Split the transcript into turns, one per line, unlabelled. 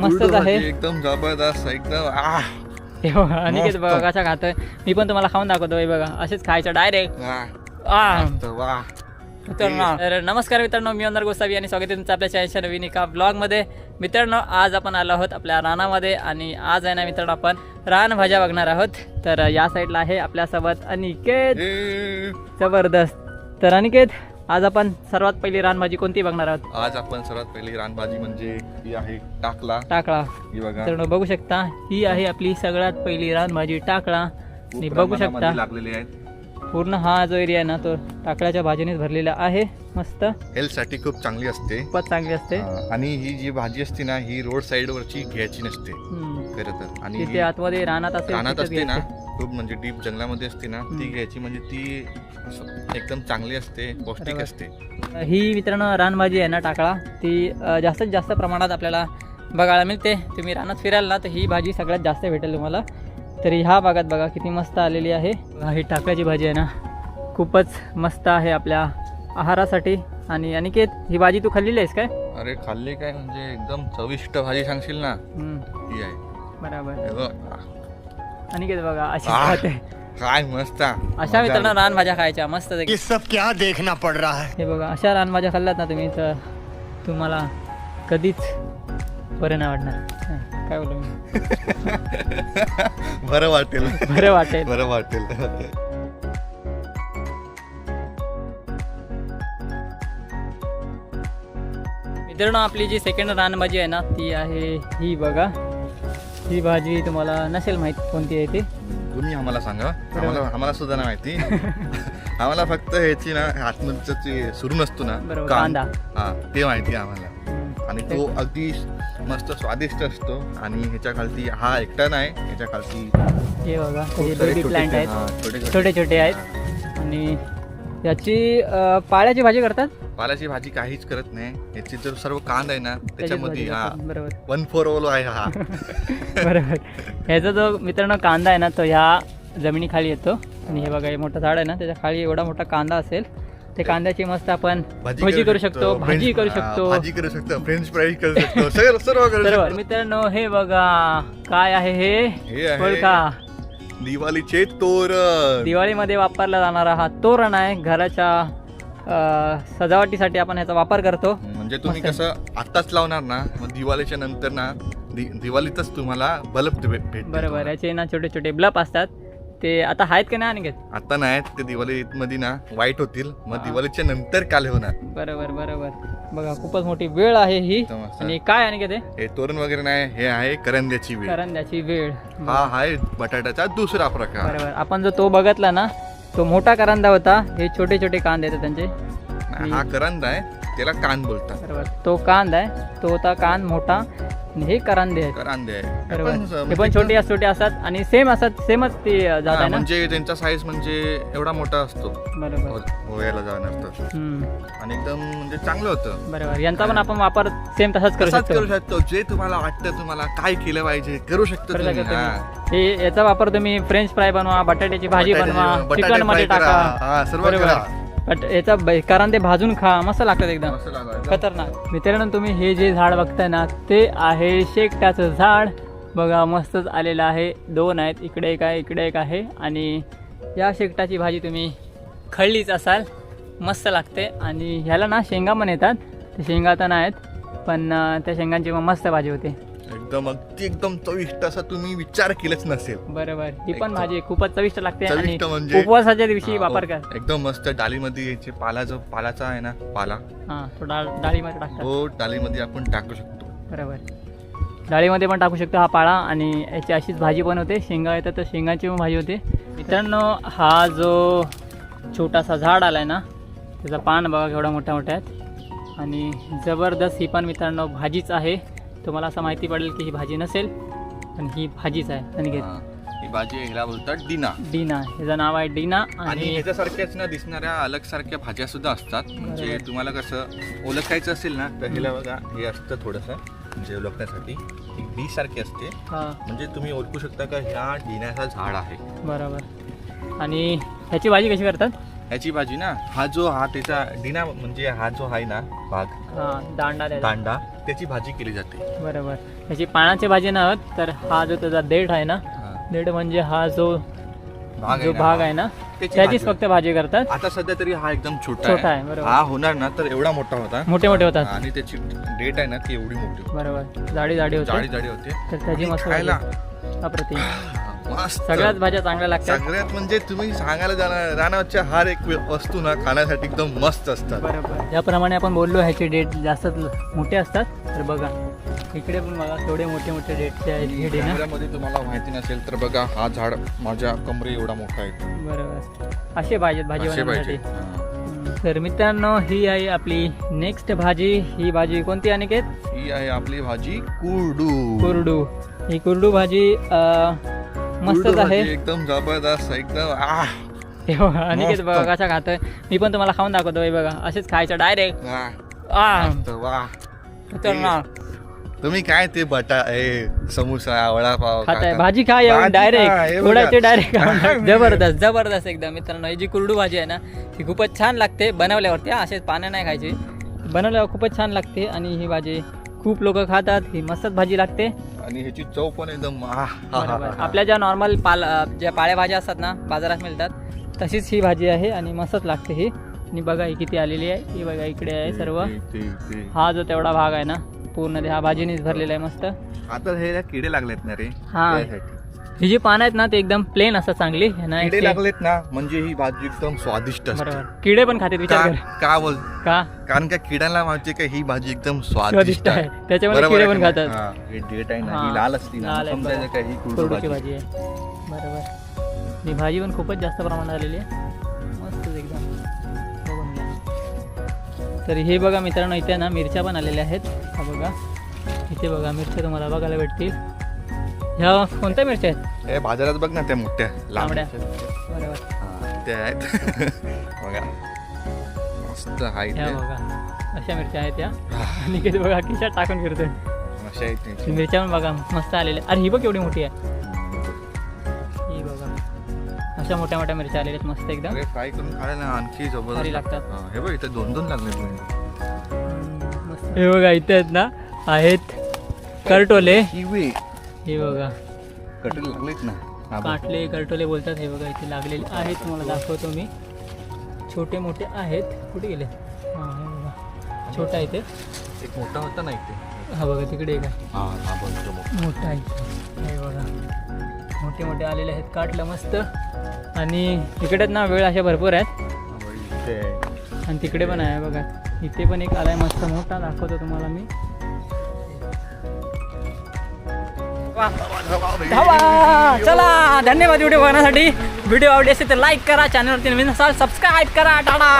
मस्तच आहे.
एकदम जबरदस्त एकदम
अनिकेत. बघा कशा खातोय. मी पण तुम्हाला खाऊन दाखवतो बघा. असेच खायचं डायरेक्ट तर नमस्कार मित्रांनो मी अंदर गोसावी आणि स्वागत आहे तुमचं आपल्या चॅनलच्या नवीन एका ब्लॉगमध्ये मित्रांनो आज आपण आलो आहोत आपल्या रानामध्ये आणि आज आहे ना मित्रांनो आपण रानभाज्या बघणार आहोत. तर या साईडला आहे आपल्यासोबत अनिकेत. जबरदस्त. तर अनिकेत आज आपण सर्वात पहिली रानभाजी कोणती बघणार आहोत?
आज आपण सर्वात पहिली रानभाजी म्हणजे ही आहे टाकला.
टाकळा
ही बघा.
मित्रांनो बघू शकता ही आहे आपली सगळ्यात पहिली रानभाजी टाकळा आणि
खूप
बघू
प्रमाणामध्ये
शकता
लागलेली आहेत.
पूर्ण हा जो एरिया आहे ना तो टाकळ्याच्या भाजीनेच भरलेला आहे. मस्त.
हेल्थसाठी खूप चांगली असते.
खूपच चांगली असते.
आणि ही जी भाजी असते ना ही रोड साइड वरची घ्यायची नसते.
हम्म.
खरं तर. आणि ही
आतमध्ये रानात असेल
रानात
तिथेच
असते ना
घ्यायचे.
खूप म्हणजे डीप जंगलामध्ये असते ना ती. घ्यायची म्हणजे ती एकदम चांगली असते पौष्टिक. असते.
ही मित्रांनो रानभाजी आहे ना टाकळा. ती जास्तीत जास्त प्रमाणात आपल्याला बघायला मिळते. तुम्ही रानात फिराल ना तर ही भाजी सगळ्यात जास्त भेटेल तुम्हाला. तरी ह्या भागात बघा किती मस्त आलेली आहे. ही टाकळ्याची भाजी आहे ना खूपच मस्त आहे आपल्या आहारासाठी. आणि अनिकेत ही भाजी तू खाल्लेली आहेस काय?
अरे खाल्ली काय? म्हणजे एकदम चविष्ट भाजी सांगशील ना? ही आहे.
बरोबर. अनिकेत बघा अशी
आह.
खाते
काय मस्त.
अशा मित्रांनो रानभाज्या खायच्या मस्त
ये सब क्या देखना पड़ रहा है?
हे बघा अशा रानभाज्या खाल्ल्यात ना तुम्ही तर तुम्हाला कधीच बरं नाही वाटणार. नाही, काय बोलू मी?
बरं वाटेल.
बरं वाटेल.
बरं वाटेल.
मित्रांनो आपली जी सेकंड रानभाजी आहे ना ती आहे ही बघा. ही भाजी तुम्हाला नसेल माहीत कोणती आहे ती.
तुम्ही आम्हाला सांगा. आम्हाला आम्हाला सुद्धा नाही माहिती. आम्हाला फक्त ह्याची ना आतमधचं जे सुरून असतो ना
कांदा.
हा ते माहिती आहे आम्हाला. आणि तो अगदी मस्त स्वादिष्ट असतो. आणि ह्याच्या खालती हा एकटा नाही ह्याच्या खालती
हे बघा
सारे
प्लांट आहेत.
छोटे छोटे
आहेत. आणि याची अं, पाळ्याची भाजी करतात?
पालाची भाजी काहीच करत नाही. याची जो सर्व कांद आहे ना त्याच्यामध्ये हा.
करतात. बरोबर.
वन फोर ओलो आहे हा.
बरोबर. ह्याचा जो मित्रांनो कांदा आहे ना तो ह्या जमिनीखाली येतो. आणि हे बघा हे मोठं झाड आहे ना त्याच्याखाली एवढा मोठा कांदा असेल ते कांद्याची मस्त आपण भजी करू शकतो भाजी करू
हा,
शकतो
भाजी करू शकतो फ्रेंच फ्राईज करू शकतो सर्व सर्व करू
बरोबर.
शकतो.
मित्रांनो हे बघा काय आहे
हे?
हे
आहे
ओळखा
दिवाळीचे तोरण.
दिवाळीमध्ये वापरला जाणारा हा तोरण आहे. घराच्या सजावटीसाठी आपण याचा वापर करतो.
म्हणजे तुम्ही कसं आताच लावणार ना मग दिवाळीच्या नंतर ना दिवाळीतच तुम्हाला बल्ब भेट
बरोबर. याचे ना छोटे छोटे ब्लप असतात. ते आता आहेत का नाही आणखी
आता नाही ते दिवाळी मध्ये ना वाईट होतील. मग. दिवाळीच्या नंतर काल होणार.
बरोबर बरोबर. बघा खूपच मोठी वेळ आहे ही. आणि काय आणखी ते?
हे तोरण वगैरे नाही हे आहे करंद्याची वेळ.
करंद्याची वेळ.
हा आहे बटाट्याचा दुसरा प्रकार.
बरोबर. आपण जो तो बघितला ना तो मोठा करंदा होता. हे छोटे छोटे कांदे आहेत त्यांचे.
हा करंद आहे त्याला कान बोलतात.
बरोबर. तो कांद आहे तो होता कांद मोठा. आणि हे करंदे आहेत.
करांदे आहे.
बरोबर.
पण
हे
म्हणजे
पण छोटे छोटे असतात आणि सेम असतात सेमच ती जात
हा,
आहे ना?
म्हणजे त्यांचा साईज म्हणजे एवढा मोठा असतो.
बरोबर.
हो-
हम्म,
आणि एकदम म्हणजे चांगलं होतं.
बरोबर. यांचा पण आपण वापर सेम तसाच करू
तसाच करू
शकतो.
जे तुम्हाला वाटतं तुम्हाला काय केलं पाहिजे करू शकतो
करू
तुम्ही.
शकतो
हा.
तुम्ही. हे. याचा वापर तुम्ही फ्रेंच फ्राय बनवा बटाट्याची भाजी
बटाटे-
बनवा
बटाटे
चिकनमध्ये
fry करा.
टाका
सर्व
बरोबर.
करा.
बट याचा ब- कांदे भाजून खा मस्त लागतात एकदम.
मस्त लागायचं.
खतरनाक. मित्रांनो तुम्ही हे जे झाड बघताय ना ते आहे शेकट्याचं झाड. बघा मस्तच आलेलं आहे. दोन आहेत. इकडे एक आहे इकडे एक आहे. आणि या शेकटाची भाजी तुम्ही खळलीच असाल. मस्त लागते. आणि ह्याला ना शेंगा पण येतात. ते शेंगा तर नाहीत पण अं, त्या शेंगांची मग मस्त भाजी होते.
एकदम अगदी एकदम चविष्ट असा तुम्ही विचार केलाच नसेल.
बरोबर. ही पण
एकदम.
भाजी खूपच चविष्ट लागते आणि
चविष्ट म्हणजे
उपवासाच्या दिवशी
हा,
वापर
हो.
कर.
एकदम मस्त डाळीमध्ये याचे पाला जो पालाचा आहे ना पाला.
हां तो डाळ डाळीमध्ये टाकतात.
तो डाळीमध्ये आपण टाकू शकतो.
बरोबर. डाळीमध्ये पण टाकू शकतो हा पाळा आणि याची अशीच भाजी पण होते. शेंगा येतात तर शेंगाची पण भाजी होते. मित्रांनो हा जो छोटासा झाड आलाय ना त्याचा पान बघा केवढा मोठ्या मोठ्या आहेत. आणि जबरदस्त ही पण मित्रांनो भाजीच आहे. तुम्हाला असं माहिती पडेल की ही भाजी नसेल पण ही भाजीच आहे. अनिकेत
हा. भाजी ह्याला बोलतात डिना.
डीना ह्याचं नाव आहे डीना
आणि
आणि
ह्याच्यासारख्याच ना दिसणाऱ्या अलग सारख्या भाज्या सुद्धा असतात. म्हणजे
बरोबर.
तुम्हाला कसं ओळखायचं असेल ना तर ह्याला बघा हे असतं थोडंसं म्हणजे ओळखण्यासाठी. डी सारखी असते.
हा.
म्हणजे तुम्ही ओळखू शकता का ह्या डिण्याचा झाड आहे.
बरोबर. आणि ह्याची भाजी कशी करतात?
ह्याची भाजी ना हा जो हा त्याचा डिना म्हणजे हा जो आहे ना भाग
हा दांडा त्याचा.
दांडा त्याची भाजी केली जाते.
बरोबर. त्याची पानाची भाजी ना होत तर हा जो त्याचा देठ आहे ना
हा.
देठ म्हणजे हा जो जो भाग. आहे ना
त्याची
त्याचीच
भाजी.
फक्त भाजी करतात.
आता सध्या तरी हा एकदम छोटा
छोटा आहे, बरोबर.
हा होणार ना तर एवढा मोठा होता.
मोठे मोठे होतात.
आणि त्याची डेट आहे ना ती एवढी मोठी
बरोबर. जाडी जाडी होते.
जाडी जाडी होते.
तर त्याची
आणि
मस्त
खायला.
अप्रतिम.
मस्त.
सगळ्याच भाज्या चांगल्या लागतात.
सगळ्यात म्हणजे तुम्ही सांगायला जाणार रानावरच्या हर एक वस्तू ना खाण्यासाठी एकदम मस्त असतात.
बरोबर. ज्याप्रमाणे आपण बोललो ह्याचे डेट जास्त मोठे असतात. तर बघा इकडे पण बघा तेवढे मोठे मोठे डेटचे आहेत. हे डे ना
कॅमेऱ्यामध्ये तुम्हाला माहिती नसेल तर बघा हा झाड माझ्या कमरे एवढा मोठा आहे.
बरोबर. असे पाहिजेत भाजी
असे पाहिजे.
तर मित्रांनो ही आहे आपली नेक्स्ट भाजी. ही भाजी कोणती अनिकेत?
ही आहे आपली भाजी कुरडू.
कुरडू. ही कुरडू भाजी अं, मस्तच आहे.
एकदम जबरदस्त एकदम
हे अनिकेत बघा. कसा खातोय. मी पण तुम्हाला खाऊन दाखवतो हे बघा. असेच खायचं डायरेक्ट.
तुम्ही काय ते बटा ए समोसा वडापाव
खाताय.
खाता?
भाजी खा येऊन
हे
डायरेक्ट. थोडाचे डायरेक्ट जबरदस्त जबरदस्त एकदम. मित्रांनो ही जी कुरडू भाजी आहे ना ही खूपच छान लागते बनवल्यावरती. हा, असेच पानं नाही खायची. बनवल्यावर खूपच छान लागते. आणि ही भाजी खूप लोक खातात ही मस्तच भाजी लागते.
आणि ह्याची चव पण एकदम.
आपल्या ज्या नॉर्मल पाल ज्या पाळ्या भाज्या असतात ना बाजारात मिळतात तशीच ही भाजी आहे आणि मस्तच लागते ही. आणि बघा ही किती आलेली आहे. ही बघा इकडे आहे सर्व. हा जो तेवढा भाग आहे ना पूर्ण हा भाजीनेच भरलेला आहे मस्त.
आता हे किडे लागलेत ना रे?
हा. ही जी पानं आहेत ना ते एकदम प्लेन असतात चांगली. ह्यांना
किडे
अशी-
लागलेत ना म्हणजे ही भाजी एकदम स्वादिष्ट असते.
बरोबर. किडे पण खातात विचार
का
कर.
का बोल
का?
कारण का किड्यांना माहिती का ही भाजी एकदम
स्वादिष्ट
स्वादिष्ट
आहे.
बरोबर
किडे पण खातात.
नाही? डेट आहे ना
हा.
ही लाल असती ना
लाल आहे,
समजायचं
बरोबर.
का ही
कुरडूची
भाजी.
भाजी आहे. बरोबर. ही भाजी पण खूपच जास्त प्रमाणात आलेली आहे. मस्त एकदम. बघून घ्या. तर हे बघा मित्रांनो इथे ना मिरच्या पण आलेल्या आहेत. हा बघा. इथे बघा मिरच्या तुम्हाला बघायला भेटतील. ह्या कोणत्या मिरच्या आहेत?
हे बाजारात बघ ना त्या मोठ्या लांब.
तांबड्या बरोबर.
हा, त्या आहेत. बघा. मस्त
ह्या
ते
बघा. अशा मिरच्या आहेत त्या आणि किती बघा खिशात टाकून फिरतोय
अशा आहेत
ही. मिरच्या पण बघा मस्त आलेल्या. अरे ही बघ एवढी मोठी आहे. ही बघा. अशा मोठ्या मोठ्या मिरच्या आलेल्या आहेत मस्त एकदम.
अरे फ्राय करून खायला ना आणखी जबरदस्त.
भारी लागतात.
हा, हे बघ इथे दोन दोन लागले.
हे बघा इथे आहेत ना आहेत करटोले.
किवी.
हे बघा.
कटोरी लागलेत ना.
काटले करटोले बोलतात हे बघा इथे लागलेले आहेत. तुम्हाला दाखवतो मी. छोटे मोठे आहेत. कुठे गेले? हां हे बघा. छोटा आहे ते.
एक मोठा होता ना इथे?
हा बघा तिकडे एक
हा हा मोठा.
आहे. हे बघा. मोठे मोठे आलेले आहेत. काटलं मस्त. आणि इकडे ना वेळ अशा भरपूर आहेत.
इथे.
आणि तिकडे पण आहे बघा. इथे पण एक आलाय मस्त मोठा. दाखवतो तुम्हाला मी. धावा! चला धन्यवाद व्हिडिओ बघण्यासाठी. व्हिडिओ आवडली असेल तर लाईक करा चॅनलवरती नवीन असाल सबस्क्राईब करा टाटा.